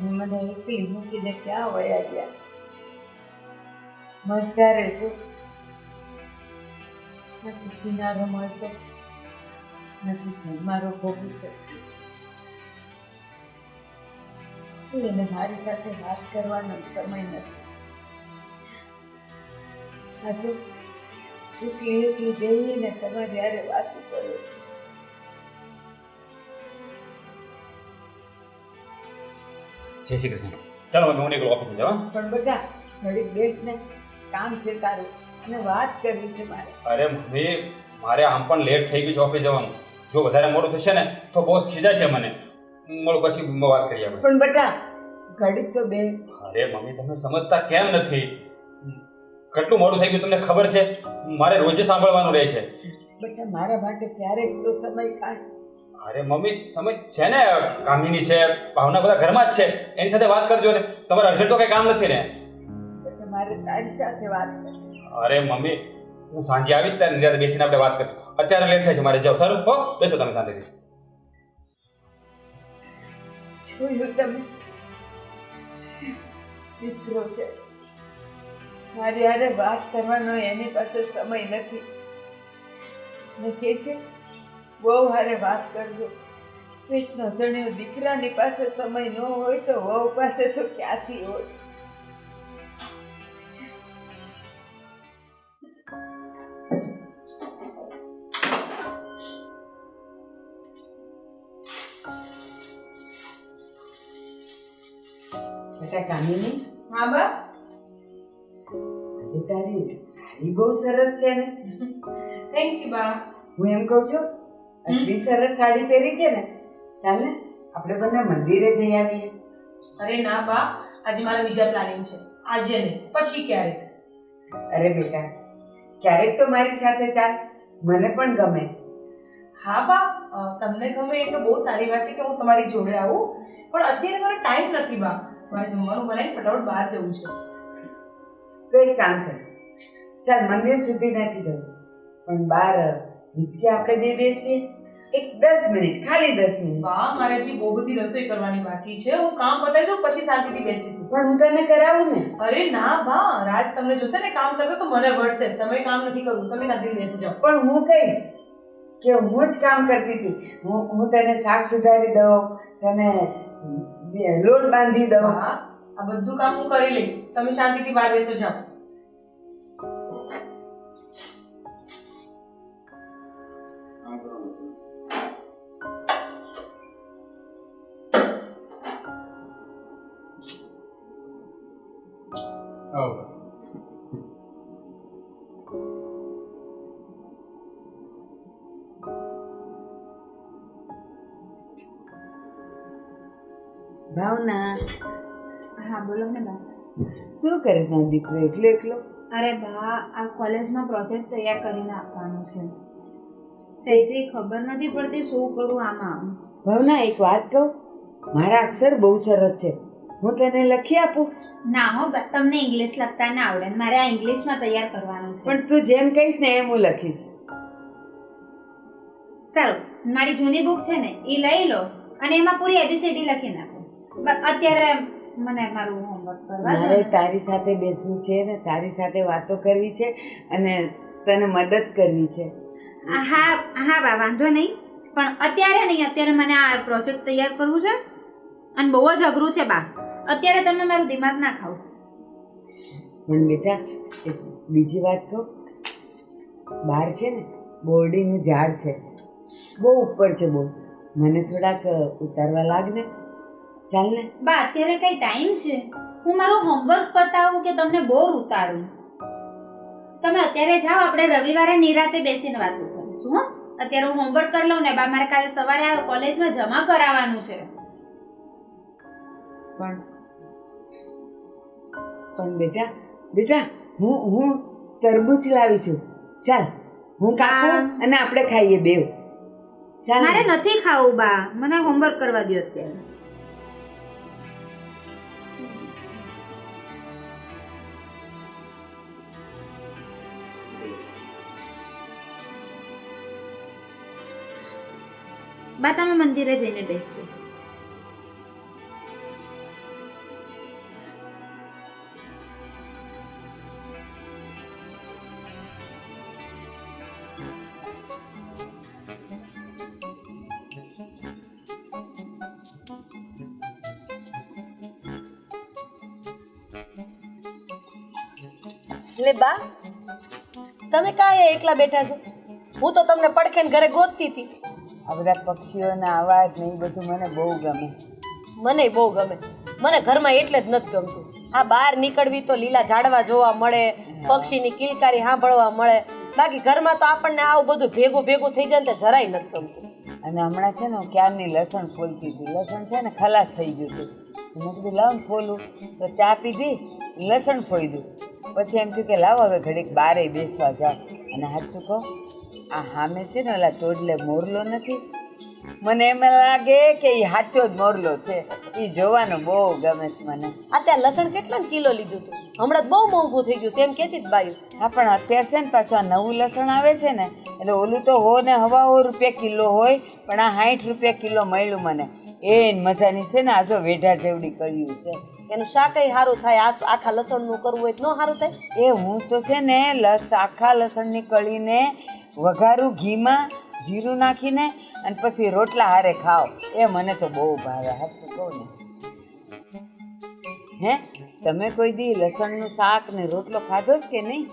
તમે મને એકલી મૂકીને ક્યાં વયા ગયા? મજદારે શું? નથી કિનારો મળતો, નથી જન્મારો ભોગવી શકતી. એને મારી સાથે વાત કરવાનો સમય નથી. સાસુ એકલી એકલી બેહીને તમારી હારે વાતો કરો છો? જય શ્રી કૃષ્ણ. ચાલો મમ્મી હું નીકળું ઓફિસે જવા પણ બેટા ઘડીક બેસ ને કામ છે તારું અને વાત કરવી છે મારે. અરે મમ્મી મારે આમ પણ લેટ થઈ ગયું છે ઓફિસ જવાનું. જો વધારે મોડું થશે ને તો બોસ ખીજાશે મને. મળો પછી વાત કરીએ આપણે. પણ બેટા ઘડીક તો બે. અરે મમ્મી તમે સમજતા કેમ નથી? કેટલું મોડું થઈ ગયું તમને ખબર છે? મારે રોજે સાંભળવાનું રહે છે. બેટા મારા માટે ક્યારેક તો સમય કાઢ. અરે મમ્મી સમજ છે ને? કામિની છે ભાવના બધા ઘરમાં જ છે. એની સાથે વાત કરજો ને. તમારે અર્જન્ટ તો કંઈ કામ નથી ને? તમારે મારે તારી સાથે વાત અરે મમ્મી હું સાંજે આવી ત્યારે નિરાતે બેસીને આપણે વાત કરશું. અત્યારે લેટ થાય છે મારે જાવ સારું હો બેસો તમે શાંતિથી. જોયું તમે? મિત્રો છે. મારી હારે વાત કરવાનો એની પાસે સમય નથી. ને કહે છે બહુ હારે વાત કરજો. પેટનો જણ્યો દીકરાની પાસે સમય ન હોય તો વહુ પાસે તો ક્યાંથી હોય? બેટા કામિની? હા બા. આજે તારી સાડી બહુ સરસ છે ને? થેન્ક યુ બા. હું એમ કહું છું આટલી સરસ સાડી પહેરી છે ને ચાલ ને આપણે બંને મંદિરે જઈ આવીએ. અરે ના બા આજે મારા બીજા પ્લાનિંગ છે. આજે નહીં પછી ક્યારે? અરે બેટા ક્યારેક તો મારી સાથે ચાલ મને પણ ગમે. હા બા તમને ગમે એ તો બહુ સારી વાત છે કે હું તમારી જોડે આવું. પણ અત્યારે મને ટાઈમ નથી બા મારે જમવાનું બનાવીને ફટાફટ બહાર જવું છે. તો એક કામ કર ચાલ મંદિર સુધી નથી જવું. પણ બાર હિચકે આપણે બે બેસીએ. એક દસ મિનિટ ખાલી દસ મિનિટ. વાહ મારે હજી બહુ બધી રસોઈ કરવાની બાકી છે. હું કામ પતાવી દઉં પછી શાંતિથી બેસીશું. પણ હું તને કરાવું ને. અરે ના બા રાજ તમને જોશે ને કામ કરતા તો મને વળશે. તમે કામ નથી કરવું તમે શાંતિથી બેસી જાઓ. પણ હું કહીશ કે હું જ કામ કરતી હતી. હું હું તને શાક સુધારી દઉં તને લોટ બાંધી દઉં. આ બધું કામ હું કરી લઈશ. તમે શાંતિથી બહાર બેસો જાઓ. ભાવના હા બોલો ને બા શું કરે છે દીકરો? એકલો એકલો? અરે બા આ કોલેજમાં પ્રોજેક્ટ તૈયાર કરીને આપવાનું છે. સહેજે ખબર નથી પડતી શું કરું આમાં? ભાવના એક વાત કહું. મારા અક્ષર બહુ સરસ છે. હું તને લખી આપું? ના હો તમને ઇંગ્લિશ લખતા ના આવડે મારે આ ઇંગ્લિશમાં તૈયાર કરવાનું છે. પણ તું જેમ કહીશ ને એમ હું લખીશ. સારું મારી જૂની બુક છે ને એ લઈ લો અને એમાં પૂરી એબીસીડી લખી નાખો. અત્યારે મને મારું હોમવર્ક કરવા મારે તારી સાથે બેસવું છે ને તારી સાથે વાતો કરવી છે અને તને મદદ કરવી છે. હા હા બા વાંધો નહીં. પણ અત્યારે નહીં અત્યારે મને આ પ્રોજેક્ટ તૈયાર કરવું છે અને બહુ જ અઘરું છે બા. અત્યારે તમે મારું દિમાગ ના ખાઓ. પણ બેટા બીજી વાત કહું. બહાર છે ને બોરડીનું ઝાડ છે. બહુ ઉપર છે બહુ મને થોડાક ઉતારવા લાગ ને ચાલ ને. બા અત્યારે કઈ ટાઈમ છે? હું મારું હોમવર્ક પતાવું કે તમને બોર ઉતારું? તમે અત્યારે જાઓ આપણે રવિવારે નિરાતે બેસીને વાતો કરીશું હો. અત્યારે હું હોમવર્ક કરી લઉં ને બા મારે કાલે સવારે આ કોલેજમાં જમા કરાવવાનું છે. પણ પણ બેટા બેટા હું હું તરબૂચ લાવીશું ચાલ હું કાપું અને આપણે ખાઈએ બેવ. ચાલ મારે નથી ખાવું બા. મને હોમવર્ક કરવા દો અત્યારે. બા તમે મંદિરે જઈને બેસજો લે બા, તમે કાંઈ એકલા બેઠા છો? હું તો તમને પડખે ઘરે ગોતતી હતી. આ બધા પક્ષીઓના અવાજ ને એ બધું મને બહુ ગમે. મને બહુ ગમે. મને ઘરમાં એટલે જ નથી ગમતું. આ બહાર નીકળવી તો લીલા ઝાડવા જોવા મળે પક્ષીની કિલકારી સાંભળવા મળે. બાકી ઘરમાં તો આપણને આવું બધું ભેગું ભેગું થઈ જાય ને જરાય નથી ગમતું. અને હમણાં છે ને હું ક્યારની લસણ ફોલતી હતી? લસણ છે ને ખલાસ થઈ ગયું હતું. મેં કીધું લાવ ફોલું. તો ચા પીધી લસણ ફોયદું પછી એમ થયું કે લાવ હવે ઘડીક બારે બેસવા જાવ અને સાચું કહો આ હામે છે ને ઓલા ટોડલે મોરલો નથી? મને એમ લાગે કે એ સાચો જ મોરલો છે. એ જોવાનું બહુ ગમે છે મને. અત્યારે ત્યાં લસણ કેટલા કિલો લીધું હતું? હમણાં તો બહુ મોંઘું થઈ ગયું છે એમ કેતી જ બાયું. હા પણ અત્યારે છે ને પાછું આ નવું લસણ આવે છે ને એટલે ઓલું તો હો ને હવા હો રૂપિયા કિલો હોય પણ આ સાઠ રૂપિયા કિલો મળ્યું મને. એ મજાની છે ને આ જો વેઢા જેવડી કર્યું છે. એનું શાકય સારું થાય આ આખા લસણનું કરવું હોય તો ન સારું થાય? એ હું તો છે ને લસ આખા લસણની કળીને વઘારું ઘીમાં જીરું નાખીને અને પછી રોટલા હારે ખાઓ. એ મને તો બહુ ભાવે. હાચું કહું ને? હે? તમે કોઈ દી લસણનું શાક ને રોટલો ખાધો જ કે નહીં?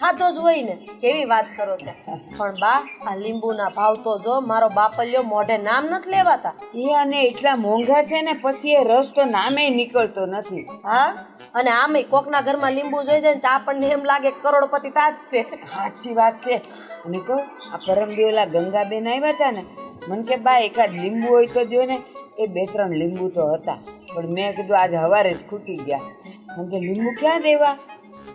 ખાતો જ હોય ને કેવી વાત કરો છો? પણ બા આ લીંબુના ભાવ તો જો મારો બાપલ્યો મોઢે નામ નથી લેવાતા. એ અને એટલા મોંઘા છે ને પછી એ રસ તો નામે નીકળતો નથી. હા? અને આમે કોકના ઘરમાં લીંબુ જોઈ જાય ને તો આપણને એમ લાગે કરોડપતિ તાજ છે. સાચી વાત છે. અને કહો, આ પરમદી ઓલા ગંગાબેન આવ્યા હતા ને, મને કે બા, એકાદ લીંબુ હોય તો જો ને. એ બે ત્રણ લીંબુ તો હતા. પણ મેં કીધું, આજે હવારે જ ખૂટી ગયા. મને કે, લીંબુ ક્યાં દેવા?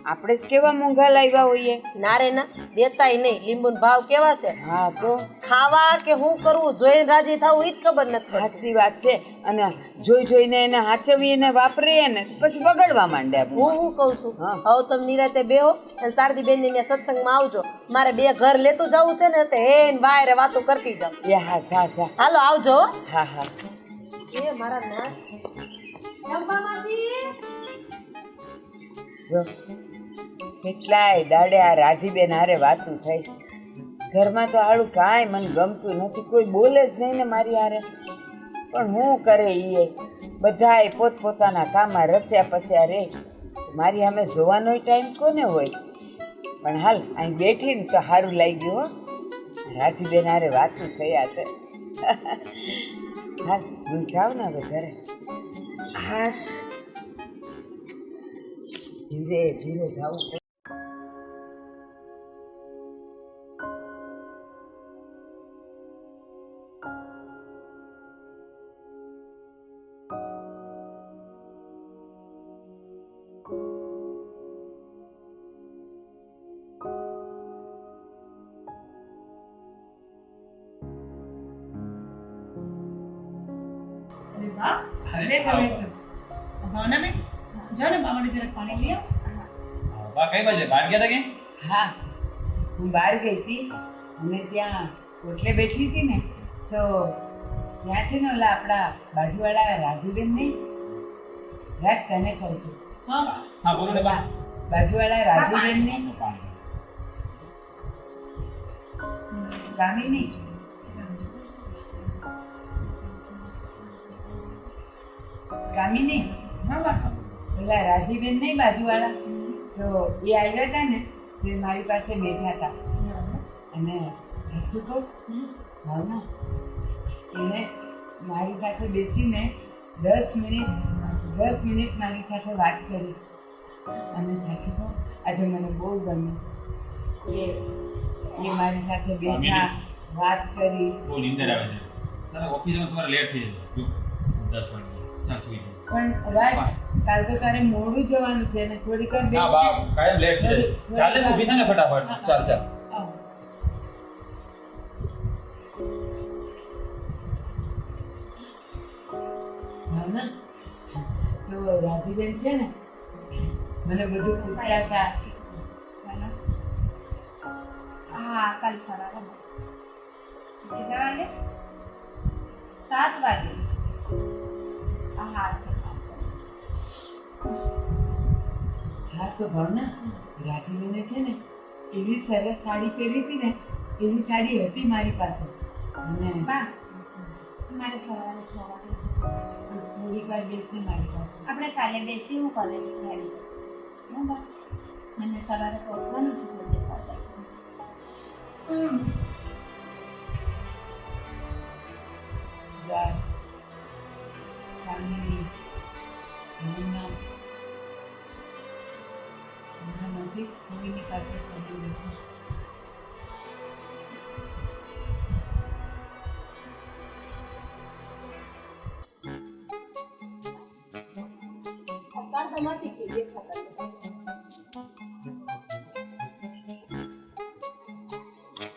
આપણે જ કેવા મોંઘા લાવ્યા હોઈએ? ના રે ના દેતાય નહીં. લીંબુના ભાવ કેવા છે? હા તો? ખાવા કે હું કરવું? જોઈને રાજી થવું એ જ ખબર નથી પડતી. સાચી વાત છે. અને જોઈ જોઈને એને હાચવીએ ને વાપરીએ ને પછી બગડવા માંડે આપણે. હું હું કહું છું? હા. હવે તમે નિરાતે બેહો અને શારદી બેન ને સત્સંગમાં આવજો. મારે બે ઘર લેતું જવું છે ને તે હેન બાયરે વાતો કરતી જાવ એ હા સા સા હાલો આવજો હો. હા હા. એ મારા ના કેટલાય દાડે આ રાધીબેન હારે વાતું થઈ. ઘરમાં તો હાળું કાંઈ મને ગમતું નથી. કોઈ બોલે જ નહીં ને મારી હારે. પણ હું કરે એ? બધાએ પોતપોતાના કામમાં રસ્યા પસ્યા રે. મારી સામે જોવાનો ટાઈમ કોને હોય? પણ હાલ, અહીં બેઠી ને તો સારું લાગ્યું હો. રાધીબેન હારે વાતું થયા છે. હાલ હું જાઉં ને હવે ઘરે. હાશ. ધીરે ધીરે જાવું પડે. અરે બા બહાર ગયા હતા કે? હા હું બહાર ગઈ હતી. અને ત્યાં કોટલે બેઠી હતી ને તો ત્યાં છે ને ઓલા આપણા બાજુવાળા રાધુબેન નહીં રાત તને કહું છું. હા હા બોલો ને બા. બાજુવાળા રાધુબેન ને? કામી નહીં. કામી હા બા. ઓલા રાધીબેન નહીં બાજુવાળા? તો એ આવ્યા હતા ને તે મારી પાસે બેઠા હતા. અને સાચું કહું? ભાવના? એણે મારી સાથે બેસીને દસ મિનિટ દસ મિનિટ મારી સાથે વાત કરી. અને સાચું કહું આજે મને બહુ ગમ્યું. એ એ મારી સાથે બેઠા વાત કરી. બહુ નીંદર આવે છે. સર ઓફિસમાં સવારે લેટ થઈ જાય. દસ વાગે. ચાલ સુઈ. પણ રાજ કાલ તો તારે મોડું જવાનું છે ને થોડીક વાર બેસ. કાયમ લેટ છે ચાલે તું બીજાને ફટાફટ. ચાલ ચાલ. ભાવના તો રાધીબેન છે ને મને બધું પૂછતા હતા. હા. કાલ સવારે કેટલા વાગે? સાત વાગે. હા હા છે હા તો ભાવના રાધીબેને છે ને એવી સરસ સાડી પહેરી હતી ને એવી સાડી હતી મારી પાસે. અને બા. મારે સવારે છ વાગે થોડીક વાર બેસને મારી પાસે. આપણે કાલે બેસી હું કોલેજ આવી હો બા મને સવારે પહોંચવાનું છે જલ્દી કોલેજ રાજ કામિની પૂનમ હમણાંમાંથી કોઈની પાસે સમય નથી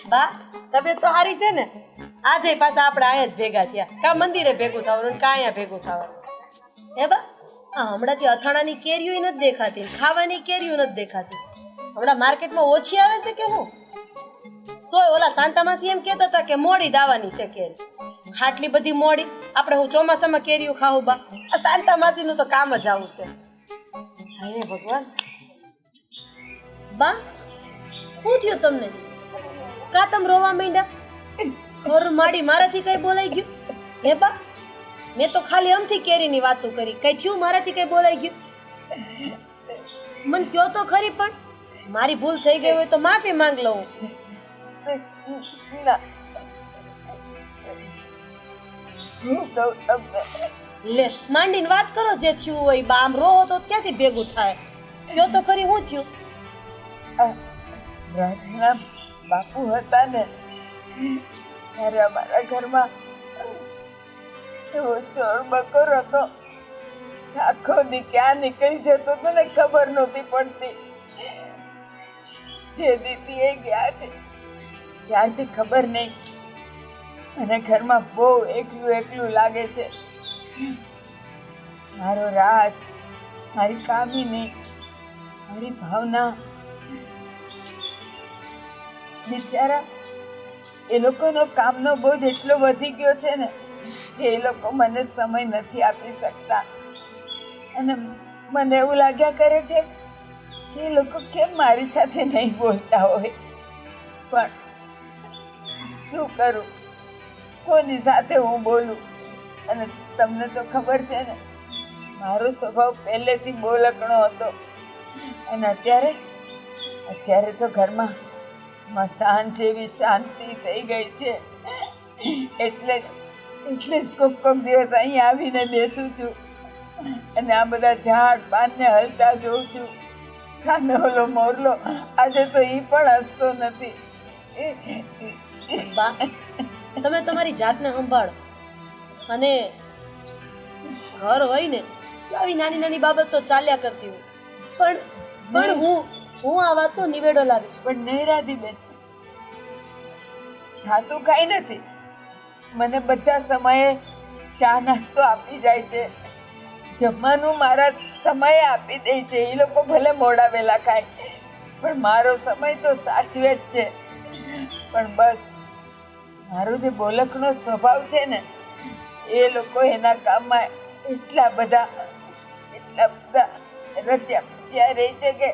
બા તબિયત તો સારી છે ને? આજે પાછા આપણે અહીંયા જ ભેગા થયા. કા મંદિરે ભેગું થવાનું કા અહીંયા ભેગું થવાનું? હે બા? આ હમણાંથી અથાણાની કેરીઓ નથી દેખાતી ખાવાની કેરીઓ નથી દેખાતી. હમણાં માર્કેટમાં ઓછી આવે છે કે હું? તોય ઓલા શાંતામાસી એમ કહેતા હતા કે મોડી દાવાની છે કેરી. આટલી બધી મોડી? આપણે હું ચોમાસામાં કેરીઓ ખાવું બા. આ શાંતામાસીનું તો કામ જ આવું છે. હે ભગવાન. બા, શું થયું તમને? કા તમ રોવા માંડ્યા? ઘર માડી મારાથી કઈ બોલાઈ ગયું? હે બા? મેં તો ખાલી આમથી કેરીની વાતો કરી. કઈ થયું? મારાથી કઈ બોલાઈ ગયું? મને કયો તો ખરી પણ. મારી ભૂલ થઈ ગઈ હોય તો માફી માંગ લઉં. લે માંડીને વાત કરો જે થયું હોય બા આમ રો તો ક્યાંથી ભેગું થાય? કયો તો ખરી હું થયું? રાજના બાપુ હતા ને ત્યારે અમારા ઘરમાં શોર હતો આખો દી ક્યાં નીકળી જતો તો ને ખબર નહોતી પડતી. જે દીદી એ ગયા છે, ત્યારથી ખબર નહીં. અને ઘરમાં બહુ એકલું એકલું લાગે છે. મારો રાજ, મારી કામી નહીં મારી ભાવના. બિચારા, એ લોકોનો કામનો બોજ એટલો વધી ગયો છે ને એ લોકો મને સમય નથી આપી શકતા. અને મને એવું લાગ્યા કરે છે કે એ લોકો કેમ મારી સાથે નહીં બોલતા હોય? પણ શું કરું? કોની સાથે હું બોલું? અને તમને તો ખબર છે ને, મારો સ્વભાવ પહેલેથી બોલકણો હતો. અને અત્યારે અત્યારે તો ઘરમાં સ્મશાન જેવી શાંતિ થઈ ગઈ છે. એટલે જ એટલે જ કોક કોક દિવસ અહીં આવીને બેસું છું. અને આ બધા ઝાડ પાનને હલતા જોઉં છું. સામે ઓલો મોરલો આજે તો એ પણ હસતો નથી. તમે તમારી જાતને સંભાળો. અને ઘર હોય ને આવી નાની નાની બાબત તો ચાલ્યા કરતી હોય. પણ પણ હું હું આ વાતનો નિવેડો લાવીશ. પણ નહીં રાધીબેન થાતું કાંઈ નથી. મને બધા સમયે ચા નાસ્તો આપી જાય છે. જમવાનું મારા સમયે આપી દે છે. એ લોકો ભલે મોડા વહેલા ખાય, પણ મારો સમય તો સાચવે જ છે. પણ બસ, મારો જે બોલકનો સ્વભાવ છે ને, એ લોકો એના કામમાં એટલા બધા એટલા બધા રચ્યા પચ્યા રહે છે કે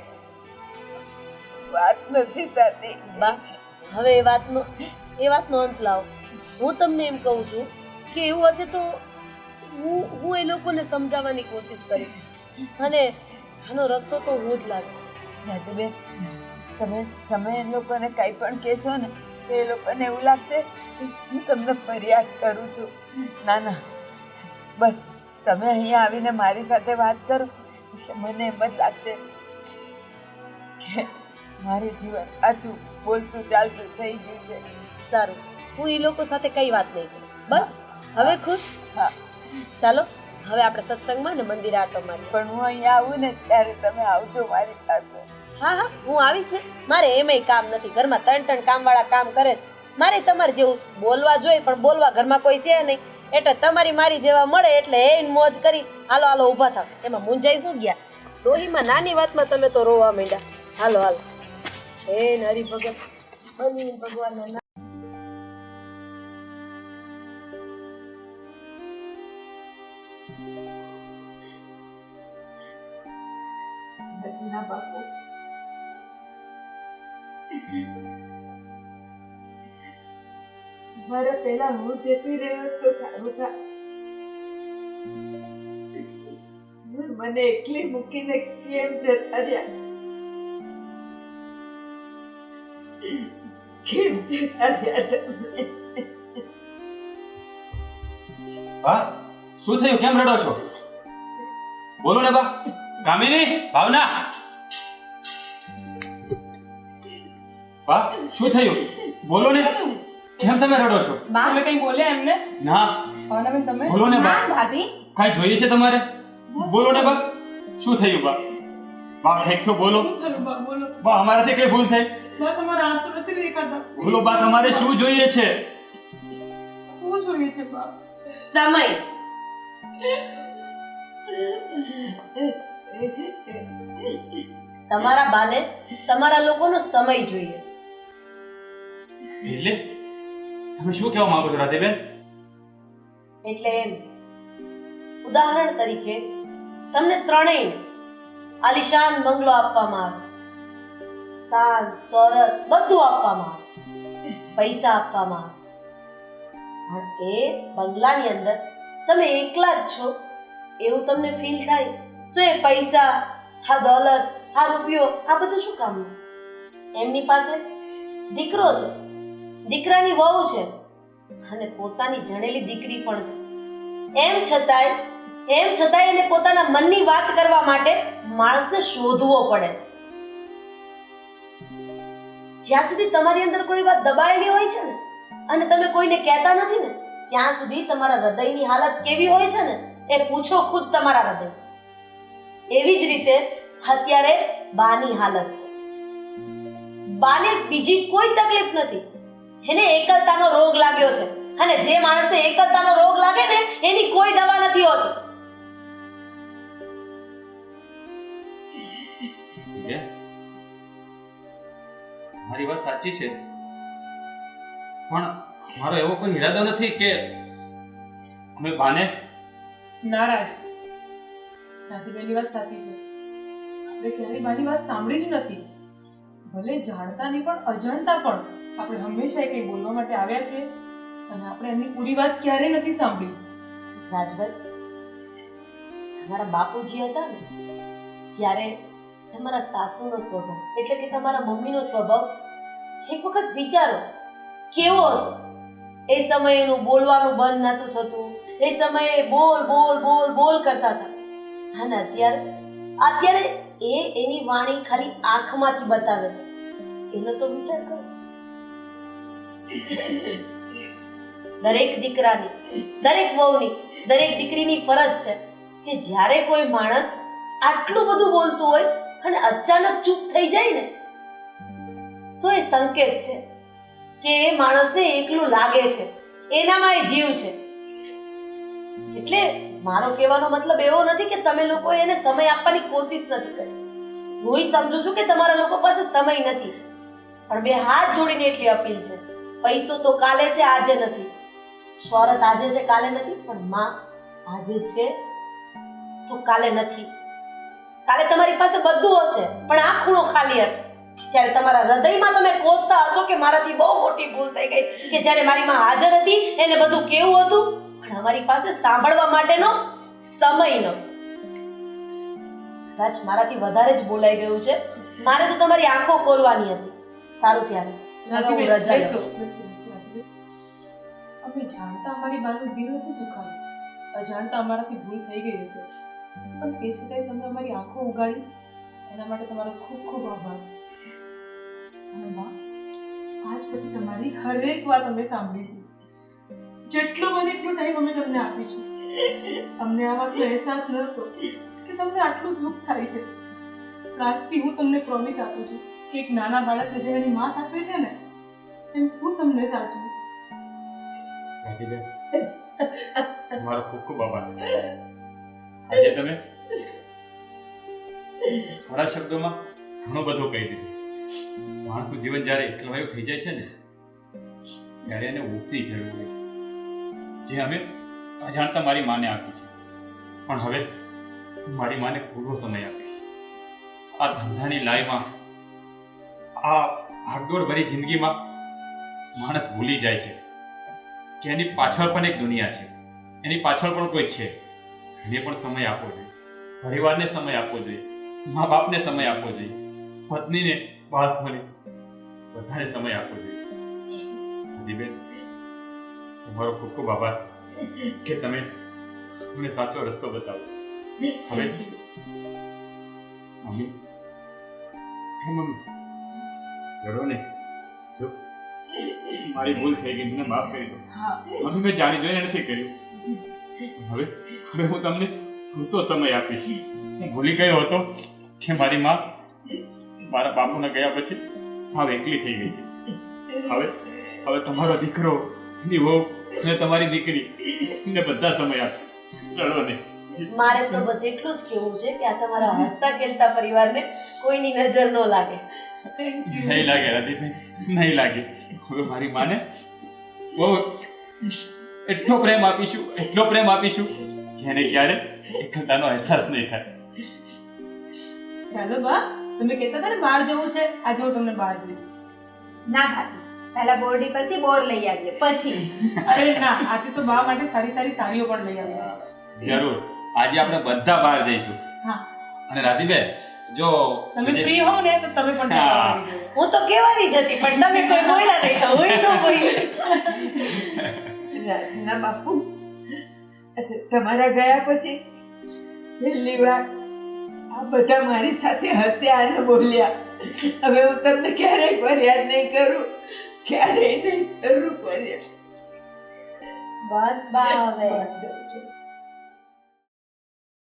વાત નથી થતી. હવે એ વાતનો એ વાતનો અંત લાવો. હું તમને એમ કહું છું કે એવું હશે તો હું હું એ લોકોને સમજાવવાની કોશિશ કરીશ. અને આનો રસ્તો તો હું જ લાવીશ. દાદુબેન તમે તમે એ લોકોને કંઈ પણ કહેશો ને, તો એ લોકોને એવું લાગશે કે હું તમને ફરિયાદ કરું છું. ના ના, બસ, તમે અહીંયા આવીને મારી સાથે વાત કરો. એટલે મને એમ જ લાગશે મારું જીવન પાછું બોલતું ચાલતું થઈ ગયું છે. સારું. હું એ લોકો સાથે કઈ વાત નહીં કરું. બસ હવે ખુશ? હા. ચાલો હવે આપણે સત્સંગમાં ને મંદિર આટો પણ હું અહીંયા આવું ને ત્યારે તમે આવજો મારી પાસે. હા હા હું આવીશ ને. મારે એમાંય કામ નથી. ઘરમાં ત્રણ ત્રણ કામવાળા કામ કરે છે. મારે તમારે જેવું બોલવા જોઈએ પણ બોલવા ઘરમાં કોઈ છે નહીં. એટલે તમારી મારી જેવા મળે એટલે એ મોજ કરી હાલો હાલો ઊભા થાવ. એમાં મૂંઝાઈ હું ગયા? રોહીમાં નાની વાતમાં તમે તો રોવા માંડ્યા. હાલો હાલો. હે હરી ભગત. બની ભગવાનના હજના બાપુ મારે પેલા હું જતી રહ્યો તો સારું થાય મને એકલી મૂકીને કેમ જતા રહ્યા કેમ જતા રહ્યા તમે બા, શું થયું? કેમ રડો છો? બોલો ને બા. કામિની ભાવના? બા શું થયું? બોલો ને. કેમ તમે રડો છો? બા તમે કઈ બોલ્યા એમને? ના. ભાવનાબેન તમે બોલો ને બા. ભાભી. કઈ જોઈએ છે તમારે? બોલો. ને બા. શું થયું બા? બા એક તો બોલો. બા? બોલો. બા અમારાથી કઈ ભૂલ થઈ? બા તમારા આંસુ નથી દેખાતા. બોલો બા તમારે શું જોઈએ છે? શું જોઈએ છે બા? સમય. તમારા બાને તમારા લોકોનો સમય જોઈએ. એટલે? તમે શું કહેવા માંગો છો રાધેબેન? એટલે એમ. ઉદાહરણ તરીકે તમને ત્રણેય આલિશાન બંગલો આપવામાં આવે. સાંજ સોરત બધું આપવામાં આવે. પૈસા આપવામાં આવે. પણ એ બંગલાની અંદર તમે એકલા જ છો એવું તમને ફીલ થાય? તો એ પૈસા આ દોલત આ રૂપિયો, આ બધું શું કામનું એમની પાસે દીકરો છે, દીકરાની વહુ છે, અને પોતાની જણેલી દીકરી પણ છે. એમ છતાંય એમ છતાંય એને પોતાના મનની વાત કરવા માટે માણસને શોધવો પડે છે. જ્યાં સુધી તમારી અંદર કોઈ વાત દબાયેલી હોય છે ને, અને તમે કોઈને કહેતા નથી ને, ત્યાં સુધી તમારા હૃદયની હાલત કેવી હોય છે ને, એ પૂછો ખુદ તમારા હૃદય એવી જ રીતે અત્યારે બાની હાલત છે. બાને બીજી કોઈ તકલીફ નથી. એને એકલતાનો રોગ લાગ્યો છે અને જે માણસને એકલતાનો રોગ લાગે ને એની કોઈ દવા નથી હોતી. મારી વાત સાચી છે. પણ મારો એવો કોઈ ઈરાદો નથી કે અમે બાને નારાજ. નાથીબેનની વાત સાચી છે. આપણે ક્યારેય મારી વાત સાંભળી જ નથી. ભલે જાણતા નહીં, પણ અજાણતા પણ આપણે હંમેશા કંઈ બોલવા માટે આવ્યા છીએ અને આપણે એમની પૂરી વાત ક્યારેય નથી સાંભળી. રાજભાઈ તમારા બાપુજી હતા ને? ત્યારે તમારા સાસુનો સ્વભાવ, એટલે કે તમારા મમ્મીનો સ્વભાવ, એક વખત વિચારો, કેવો હતો? એ સમયે એનું બોલવાનું બંધ નહોતું થતું. એ સમયે બોલ બોલ બોલ બોલ કરતા હતા. અને અત્યારે અત્યારે એ એની વાણી ખાલી આંખમાંથી બતાવે છે. એનો તો વિચાર કરો. દરેક દીકરાની, દરેક વહુની, દરેક દીકરીની ફરજ છે કે જ્યારે કોઈ માણસ આટલું બધું બોલતું હોય અને અચાનક ચૂપ થઈ જાય ને, તો એ સંકેત છે કે એ માણસને એકલું લાગે છે. એનામાં એ જીવ છે. એટલે મારો કહેવાનો મતલબ એવો નથી કે તમે લોકો એને સમય આપવાની કોશિશ નથી કરી. હું સમજુ છું કે તમારા લોકો પાસે સમય નથી. પણ બે હાથ જોડીને એટલી અપીલ છે. પૈસો તો કાલે છે, આજે નથી. શોહરત આજે છે, કાલે નથી, પણ માં આજે છે તો કાલે નથી. કાલે તમારી પાસે બધું હશે, પણ આ ખૂણો ખાલી હશે. ત્યારે તમારા હૃદયમાં તમે કોસતા હશો કે મારાથી બહુ મોટી ભૂલ થઈ ગઈ કે જ્યારે મારી માં હાજર હતી, એને બધું કેવું હતું? અમારી પાસે સાંભળવા માટેનો સમય નહોતો કદાચ મારાથી વધારે જ બોલાઈ ગયું છે. મારે તો તમારી આંખો ખોલવાની હતી. સારું ત્યારે. હું રજા. અમે જાણતા અમારી બાનું દિલ નથી દુખાવ્યું અજાણતા અમારાથી ભૂલ થઈ ગઈ હશે. પણ તે છતાંય તમે અમારી આંખો ઉગાડી. એના માટે તમારો ખૂબ ખૂબ આભાર. આજ પછી તમારી હરેક વાત અમે સાંભળીશું. જેટલો બને એટલો ટાઈમ અમે તમને આપીશું. તમને આ વાતનો અહેસાસ નહોતો કે તમને આટલું દુઃખ થાય છે. આજથી હું તમને પ્રોમિસ આપું છું કે એક નાના બાળકને જે એની માં સાચવે છે ને, એમ હું તમને સાચવું. મારો ખૂબ ખૂબ આભાર. આજે તમે થોડા શબ્દોમાં ઘણું બધું કહી દીધું. માણસનું જીવન જ્યારે એકલવાયું થઈ જાય છે ને, ત્યારે એને ઊંઘની જરૂર હોય છે. જે અમે અજાણતા મારી માને આપી છે. પણ હવે મારી માને પૂરો સમય આપીશ આ ધંધાની લાઈમાં, આ ભાગદોડ ભરી જિંદગીમાં માણસ ભૂલી જાય છે. કે એની પાછળ પણ એક દુનિયા છે. એની પાછળ પણ કોઈ છે. એને પણ સમય આપવો જોઈએ. પરિવારને સમય આપવો જોઈએ. મા બાપને સમય આપવો જોઈએ. પત્નીને બાળકોને વધારે સમય આપવો જોઈએ. દીબેન તમારો ખૂબ ખૂબ આભાર કે તમે મને સાચો રસ્તો બતાવો હવે મમ્મી હે મમ્મી ડરો ને. જો મારી ભૂલ થઈ ગઈ મને માફ કરી દો. મમ્મી મેં જાણી જોઈને નથી કર્યું. હવે હવે હું તમને પૂરતો સમય આપીશ. હું ભૂલી ગયો હતો કે મારી માં મારા બાપુના ગયા પછી સાવ એકલી થઈ ગઈ છે. હવે હવે તમારો દીકરો એની વહુ ને તમારી દીકરી. ને બધા સમય આપશે ચલો ને. મારે તો બસ એટલું જ કહેવું છે કે આ તમારા હસતા ખેલતા પરિવારને કોઈની નજર ન લાગે. નહીં લાગે રાધીભાઈ નહીં લાગે. હવે મારી માને બહુ એટલો પ્રેમ આપીશું એટલો પ્રેમ આપીશું જેને ક્યારે એકલતાનો અહેસાસ નહીં થાય. ચાલો બા તમે કહેતા હતા ને બહાર જવું છે. આજે હું તમને બહાર જઈ ના ભાભી પહેલા બોરડી પરથી બોર લઈ આવીએ પછી. અરે ના આજે તો બા માટે સારી સારી સાડીઓ પણ લઈ આવ્યા જરૂર. આજે આપણે બધા બહાર જઈશું. હા. અને રાધીબેન જો તમે ફ્રી હો ને તો તમે પણ. હું. તો કેવાની જ હતી પણ તમે કોઈ બોલ્યા નહીં તો હોય ન કોઈ રાધીના બાપુ અચ્છા તમારા ગયા પછી પહેલી વાર આ બધા મારી સાથે હસ્યા અને બોલ્યા. હવે હું તમને ક્યારેય ફરિયાદ નહીં કરું. ક્યારેય નહીં કરું ફરિયાદ બસ બા હવે.